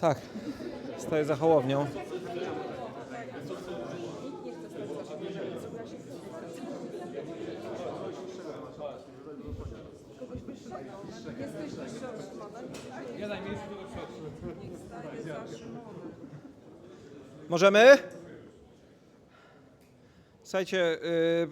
Tak, stoję za hołownią. Możemy? Słuchajcie,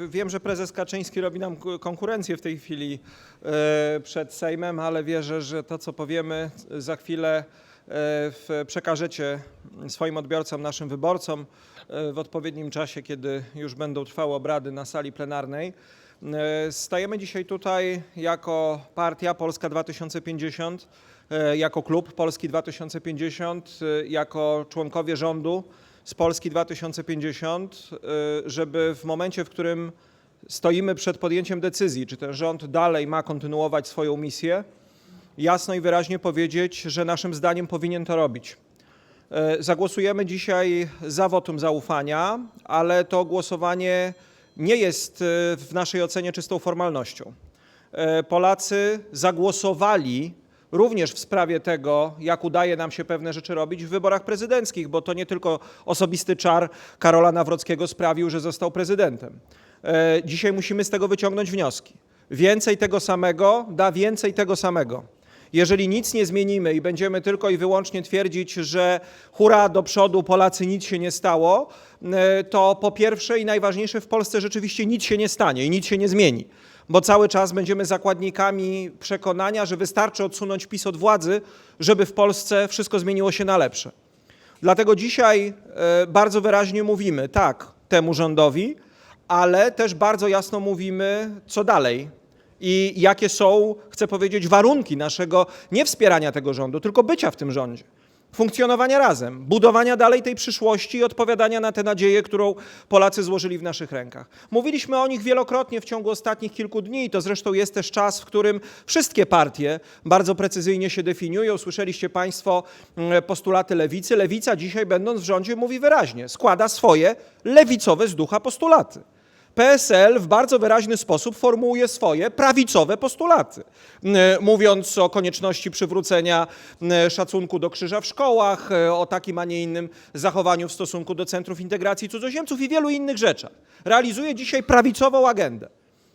y, wiem, że prezes Kaczyński robi nam konkurencję w tej chwili y, przed Sejmem, ale wierzę, że to, co powiemy za chwilę przekażecie swoim odbiorcom, naszym wyborcom y, w odpowiednim czasie, kiedy już będą trwały obrady na sali plenarnej. Y, Stajemy dzisiaj tutaj jako partia Polska 2050, y, jako klub Polski 2050, y, jako członkowie rządu z Polski 2050, y, żeby w momencie, w którym stoimy przed podjęciem decyzji, czy ten rząd dalej ma kontynuować swoją misję, jasno i wyraźnie powiedzieć, że naszym zdaniem powinien to robić. E, Zagłosujemy dzisiaj za wotum zaufania, ale to głosowanie nie jest e, w naszej ocenie czystą formalnością. E, Polacy zagłosowali również w sprawie tego, jak udaje nam się pewne rzeczy robić w wyborach prezydenckich, bo to nie tylko osobisty czar Karola Nawrockiego sprawił, że został prezydentem. Dzisiaj musimy z tego wyciągnąć wnioski. Więcej tego samego da więcej tego samego. Jeżeli nic nie zmienimy i będziemy tylko i wyłącznie twierdzić, że hura do przodu, Polacy nic się nie stało, e, to po pierwsze i najważniejsze w Polsce rzeczywiście nic się nie stanie i nic się nie zmieni. Bo cały czas będziemy zakładnikami przekonania, że wystarczy odsunąć PiS od władzy, żeby w Polsce wszystko zmieniło się na lepsze. Dlatego dzisiaj e, bardzo wyraźnie mówimy tak temu rządowi, ale też bardzo jasno mówimy, co dalej i jakie są, chcę powiedzieć, warunki naszego nie wspierania tego rządu, tylko bycia w tym rządzie. Funkcjonowania razem, budowania dalej tej przyszłości i odpowiadania na tę nadzieję, którą Polacy złożyli w naszych rękach. Mówiliśmy o nich wielokrotnie w ciągu ostatnich kilku dni, i to zresztą jest też czas, w którym wszystkie partie bardzo precyzyjnie się definiują. Słyszeliście Państwo mm, postulaty lewicy. Lewica dzisiaj, będąc w rządzie, mówi wyraźnie, składa swoje lewicowe z ducha postulaty. PSL w bardzo wyraźny sposób formułuje swoje prawicowe postulaty, mówiąc o konieczności przywrócenia szacunku do krzyża w szkołach, e, o takim, a nie innym zachowaniu w stosunku do centrów integracji cudzoziemców i wielu innych rzeczach. Realizuje dzisiaj prawicową agendę.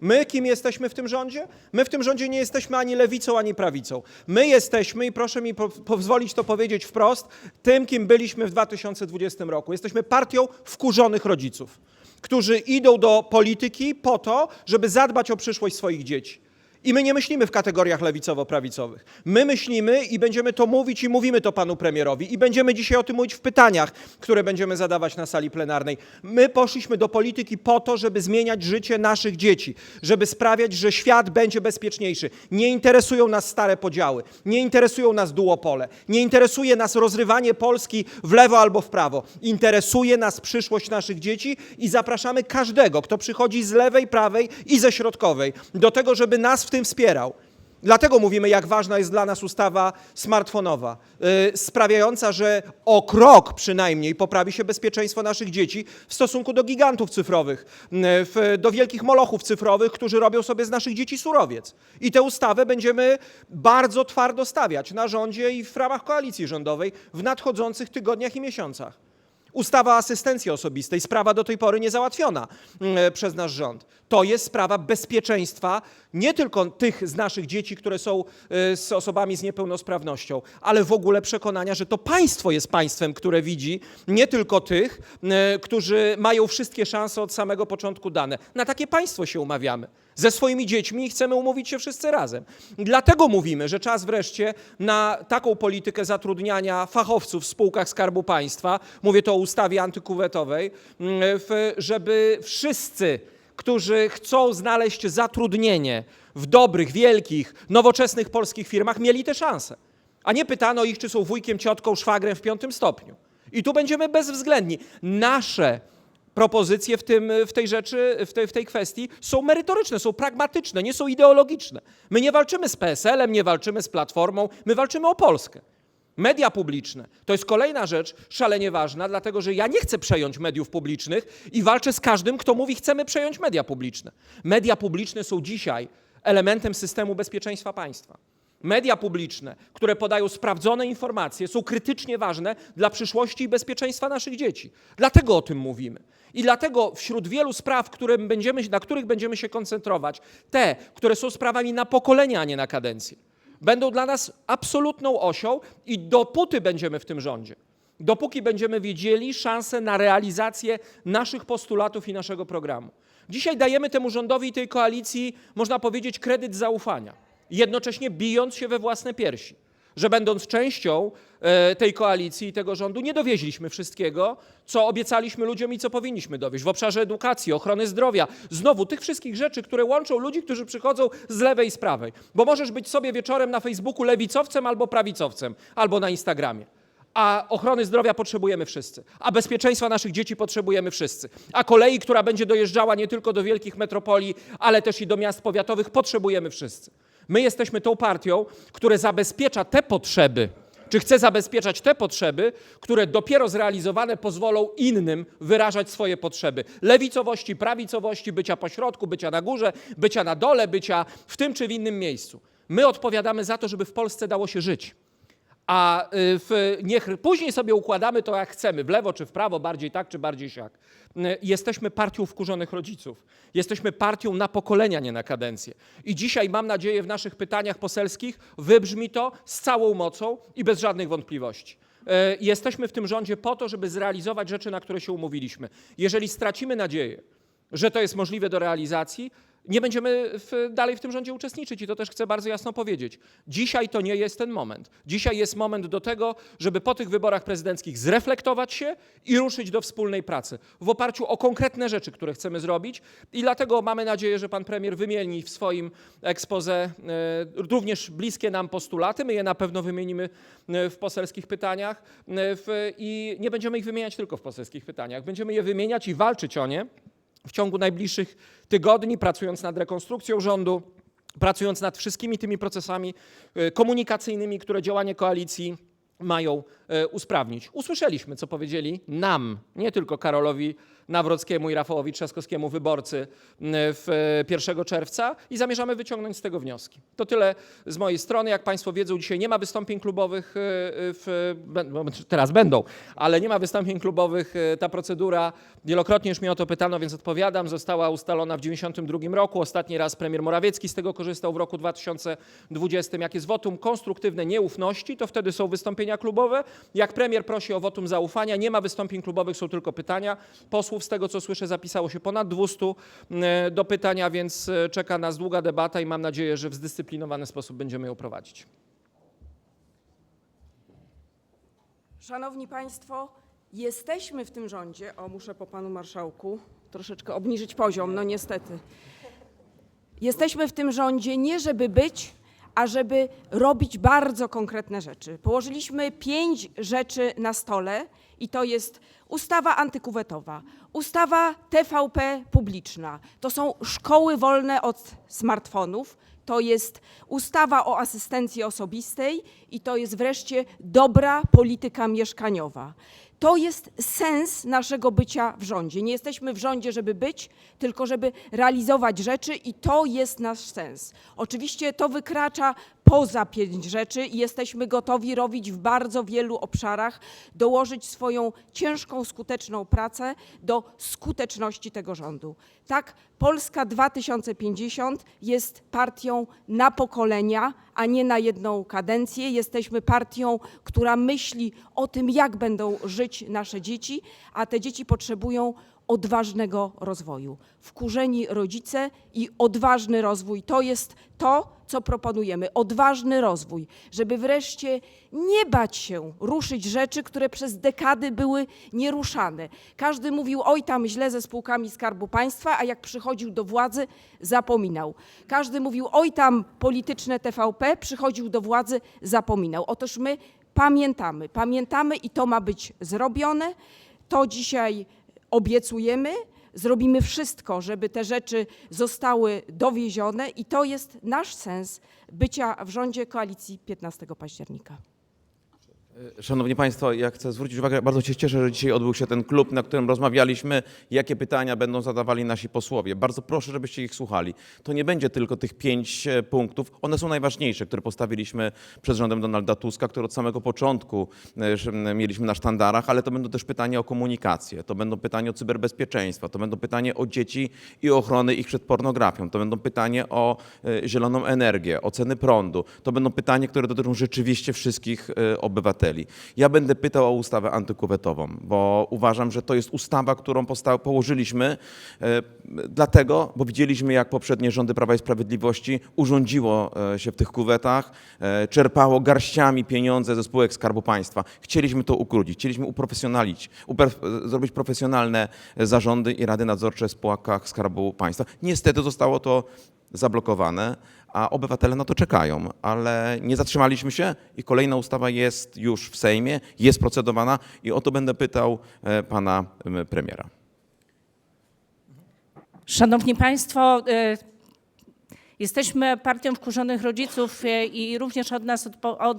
My kim jesteśmy w tym rządzie? My w tym rządzie nie jesteśmy ani lewicą, ani prawicą. My jesteśmy, i proszę mi po, pozwolić to powiedzieć wprost, tym, kim byliśmy w 2020 roku. Jesteśmy partią wkurzonych rodziców, którzy idą do polityki po to, żeby zadbać o przyszłość swoich dzieci. I my nie myślimy w kategoriach lewicowo-prawicowych. My myślimy i będziemy to mówić i mówimy to panu premierowi i będziemy dzisiaj o tym mówić w pytaniach, które będziemy zadawać na sali plenarnej. My poszliśmy do polityki po to, żeby zmieniać życie naszych dzieci, żeby sprawiać, że świat będzie bezpieczniejszy. Nie interesują nas stare podziały, nie interesują nas duopole, nie interesuje nas rozrywanie Polski w lewo albo w prawo. Interesuje nas przyszłość naszych dzieci i zapraszamy każdego, kto przychodzi z lewej, prawej i ze środkowej do tego, żeby nas w tym wspierał. Dlatego mówimy, jak ważna jest dla nas ustawa smartfonowa, yy, sprawiająca, że o krok przynajmniej poprawi się bezpieczeństwo naszych dzieci w stosunku do gigantów cyfrowych, yy, w, do wielkich molochów cyfrowych, którzy robią sobie z naszych dzieci surowiec. I tę ustawę będziemy bardzo twardo stawiać na rządzie i w ramach koalicji rządowej w nadchodzących tygodniach i miesiącach. Ustawa asystencji osobistej, sprawa do tej pory niezałatwiona mm, przez nasz rząd. To jest sprawa bezpieczeństwa nie tylko tych z naszych dzieci, które są y, z osobami z niepełnosprawnością, ale w ogóle przekonania, że to państwo jest państwem, które widzi nie tylko tych, y, którzy mają wszystkie szanse od samego początku dane. Na takie państwo się umawiamy ze swoimi dziećmi i chcemy umówić się wszyscy razem. Dlatego mówimy, że czas wreszcie na taką politykę zatrudniania fachowców w spółkach Skarbu Państwa, mówię to o ustawie antykuwetowej, mm, żeby wszyscy, którzy chcą znaleźć zatrudnienie w dobrych, wielkich, nowoczesnych polskich firmach, mieli te szanse. A nie pytano ich, czy są wujkiem, ciotką, szwagrem w piątym stopniu. I tu będziemy bezwzględni. Nasze propozycje w, tym, w tej rzeczy, w tej, w tej kwestii są merytoryczne, są pragmatyczne, nie są ideologiczne. My nie walczymy z PSL-em, nie walczymy z Platformą, my walczymy o Polskę. Media publiczne to jest kolejna rzecz szalenie ważna, dlatego że ja nie chcę przejąć mediów publicznych i walczę z każdym, kto mówi, chcemy przejąć media publiczne. Media publiczne są dzisiaj elementem systemu bezpieczeństwa państwa. Media publiczne, które podają sprawdzone informacje, są krytycznie ważne dla przyszłości i bezpieczeństwa naszych dzieci. Dlatego o tym mówimy. I dlatego wśród wielu spraw, które będziemy, na których będziemy się koncentrować, te, które są sprawami na pokolenia, a nie na kadencję, będą dla nas absolutną osią i dopóty będziemy w tym rządzie, dopóki będziemy widzieli szansę na realizację naszych postulatów i naszego programu. Dzisiaj dajemy temu rządowi i tej koalicji, można powiedzieć, kredyt zaufania, jednocześnie bijąc się we własne piersi, że będąc częścią e, tej koalicji i tego rządu, nie dowieźliśmy wszystkiego, co obiecaliśmy ludziom i co powinniśmy dowieść w obszarze edukacji, ochrony zdrowia, znowu tych wszystkich rzeczy, które łączą ludzi, którzy przychodzą z lewej i z prawej. Bo możesz być sobie wieczorem na Facebooku lewicowcem albo prawicowcem, albo na Instagramie. A ochrony zdrowia potrzebujemy wszyscy, a bezpieczeństwa naszych dzieci potrzebujemy wszyscy, a kolei, która będzie dojeżdżała nie tylko do wielkich metropolii, ale też i do miast powiatowych, potrzebujemy wszyscy. My jesteśmy tą partią, która zabezpiecza te potrzeby, czy chce zabezpieczać te potrzeby, które dopiero zrealizowane pozwolą innym wyrażać swoje potrzeby. Lewicowości, prawicowości, bycia pośrodku, bycia na górze, bycia na dole, bycia w tym czy w innym miejscu. My odpowiadamy za to, żeby w Polsce dało się żyć. A y, w, niech później sobie układamy to jak chcemy, w lewo czy w prawo, bardziej tak czy bardziej siak. Y, Jesteśmy partią wkurzonych rodziców. Jesteśmy partią na pokolenia, nie na kadencję. I dzisiaj mam nadzieję w naszych pytaniach poselskich wybrzmi to z całą mocą i bez żadnych wątpliwości. Y, Jesteśmy w tym rządzie po to, żeby zrealizować rzeczy, na które się umówiliśmy. Jeżeli stracimy nadzieję, że to jest możliwe do realizacji, nie będziemy w, dalej w tym rządzie uczestniczyć i to też chcę bardzo jasno powiedzieć. Dzisiaj to nie jest ten moment. Dzisiaj jest moment do tego, żeby po tych wyborach prezydenckich zreflektować się i ruszyć do wspólnej pracy w oparciu o konkretne rzeczy, które chcemy zrobić i dlatego mamy nadzieję, że pan premier wymieni w swoim ekspoze e, również bliskie nam postulaty. My je na pewno wymienimy e, w poselskich pytaniach e, i nie będziemy ich wymieniać tylko w poselskich pytaniach. Będziemy je wymieniać i walczyć o nie w ciągu najbliższych tygodni, pracując nad rekonstrukcją rządu, pracując nad wszystkimi tymi procesami e, komunikacyjnymi, które działanie koalicji mają e, usprawnić. Usłyszeliśmy, co powiedzieli nam, nie tylko Karolowi Nawrockiemu i Rafałowi Trzaskowskiemu, wyborcy w e, 1 czerwca i zamierzamy wyciągnąć z tego wnioski. To tyle z mojej strony. Jak Państwo wiedzą, dzisiaj nie ma wystąpień klubowych, e, w, no, teraz będą, ale nie ma wystąpień klubowych. E, Ta procedura, wielokrotnie już mnie o to pytano, więc odpowiadam, została ustalona w 1992 roku. Ostatni raz premier Morawiecki z tego korzystał w roku 2020. Jak jest wotum konstruktywne nieufności, to wtedy są wystąpienia klubowe. Jak premier prosi o wotum zaufania, nie ma wystąpień klubowych, są tylko pytania. Posłów, z tego co słyszę, zapisało się ponad 200 e, do pytania, więc e, czeka nas długa debata i mam nadzieję, że w zdyscyplinowany sposób będziemy ją prowadzić. Szanowni Państwo, jesteśmy w tym rządzie. O, muszę po panu marszałku troszeczkę obniżyć poziom, no niestety. Jesteśmy w tym rządzie nie żeby być, a żeby robić bardzo konkretne rzeczy. Położyliśmy pięć rzeczy na stole i to jest ustawa antykuwetowa, ustawa TVP publiczna, to są szkoły wolne od smartfonów, to jest ustawa o asystencji osobistej i to jest wreszcie dobra polityka mieszkaniowa. To jest sens naszego bycia w rządzie. Nie jesteśmy w rządzie, żeby być, tylko żeby realizować rzeczy i to jest nasz sens. Oczywiście to wykracza poza pięć rzeczy i jesteśmy gotowi robić w bardzo wielu obszarach, dołożyć swoją ciężką, skuteczną pracę do skuteczności tego rządu. Tak, Polska 2050 jest partią na pokolenia, a nie na jedną kadencję. Jesteśmy partią, która myśli o tym, jak będą żyć nasze dzieci, a te dzieci potrzebują odważnego rozwoju. Wkurzeni rodzice i odważny rozwój to jest to, co proponujemy. Odważny rozwój, żeby wreszcie nie bać się ruszyć rzeczy, które przez dekady były nieruszane. Każdy mówił, oj tam źle ze spółkami Skarbu Państwa, a jak przychodził do władzy, zapominał. Każdy mówił, oj tam polityczne TVP, przychodził do władzy, zapominał. Otóż my pamiętamy, pamiętamy i to ma być zrobione. To dzisiaj obiecujemy, zrobimy wszystko, żeby te rzeczy zostały dowiezione i to jest nasz sens bycia w rządzie koalicji 15 października. Szanowni Państwo, ja chcę zwrócić uwagę, bardzo się cieszę, że dzisiaj odbył się ten klub, na którym rozmawialiśmy, jakie pytania będą zadawali nasi posłowie. Bardzo proszę, żebyście ich słuchali. To nie będzie tylko tych pięć e, punktów, one są najważniejsze, które postawiliśmy przed rządem Donalda Tuska, które od samego początku e, mieliśmy na sztandarach, ale to będą też pytania o komunikację, to będą pytania o cyberbezpieczeństwo, to będą pytania o dzieci i ochrony ich przed pornografią, to będą pytania o e, zieloną energię, o ceny prądu, to będą pytania, które dotyczą rzeczywiście wszystkich e, obywateli. Ja będę pytał o ustawę antykuwetową, bo uważam, że to jest ustawa, którą położyliśmy e, dlatego, bo widzieliśmy, jak poprzednie rządy Prawa i Sprawiedliwości urządziło e, się w tych kuwetach, e, czerpało garściami pieniądze ze spółek Skarbu Państwa. Chcieliśmy to ukrócić, chcieliśmy uprofesjonalić, uper- zrobić profesjonalne zarządy i rady nadzorcze w spółkach Skarbu Państwa. Niestety zostało to zablokowane, a obywatele na to czekają, ale nie zatrzymaliśmy się i kolejna ustawa jest już w Sejmie, jest procedowana i o to będę pytał e, pana em, premiera. Szanowni Państwo, e, jesteśmy partią wkurzonych rodziców e, i również od nas odpo- od,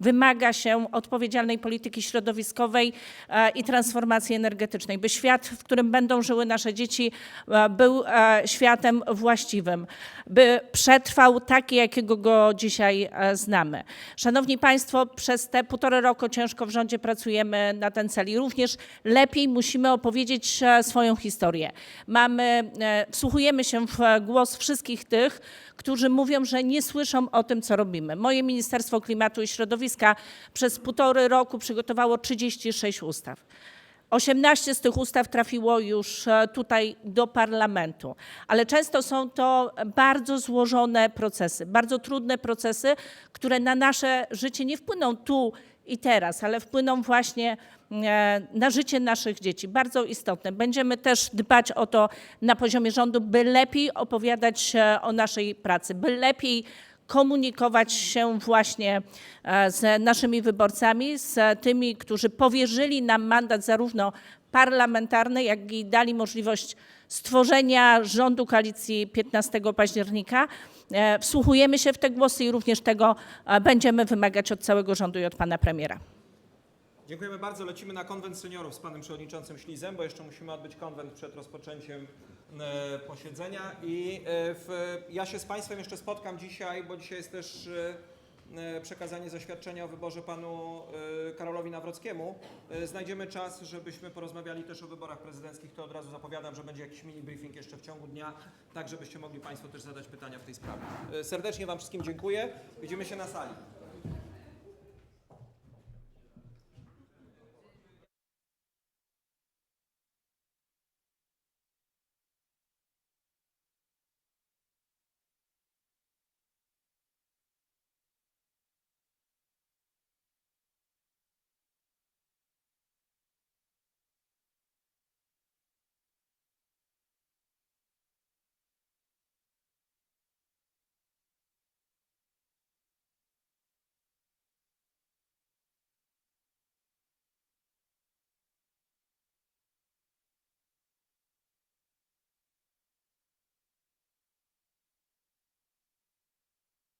wymaga się odpowiedzialnej polityki środowiskowej e, i transformacji energetycznej, by świat, w którym będą żyły nasze dzieci, e, był światem właściwym, by przetrwał taki, jakiego go dzisiaj znamy. Szanowni Państwo, przez te półtora roku ciężko w rządzie pracujemy na ten cel i również lepiej musimy opowiedzieć swoją historię. Mamy, wsłuchujemy się w głos wszystkich tych, którzy mówią, że nie słyszą o tym, co robimy. Moje Ministerstwo Klimatu i Środowiska przez półtory roku przygotowało 36 ustaw. 18 z tych ustaw trafiło już e, tutaj do parlamentu, ale często są to bardzo złożone procesy, bardzo trudne procesy, które na nasze życie nie wpłyną tu i teraz, ale wpłyną właśnie e, na życie naszych dzieci. Bardzo istotne. Będziemy też dbać o to na poziomie rządu, by lepiej opowiadać o naszej pracy, by lepiej komunikować się właśnie e, z naszymi wyborcami, z tymi, którzy powierzyli nam mandat zarówno parlamentarny, jak i dali możliwość stworzenia rządu koalicji 15 października. E, Wsłuchujemy się w te głosy i również tego e, będziemy wymagać od całego rządu i od pana premiera. Dziękujemy bardzo. Lecimy na konwent seniorów z panem przewodniczącym Ślizem, bo jeszcze musimy odbyć konwent przed rozpoczęciem e, posiedzenia. I w, ja się z państwem jeszcze spotkam dzisiaj, bo dzisiaj jest też przekazanie zaświadczenia o wyborze panu Nawrockiemu. E, znajdziemy czas, żebyśmy porozmawiali też o wyborach prezydenckich. To od razu zapowiadam, że będzie jakiś mini briefing jeszcze w ciągu dnia, tak żebyście mogli państwo też zadać pytania w tej sprawie. E, serdecznie wam wszystkim dziękuję. Widzimy się na sali.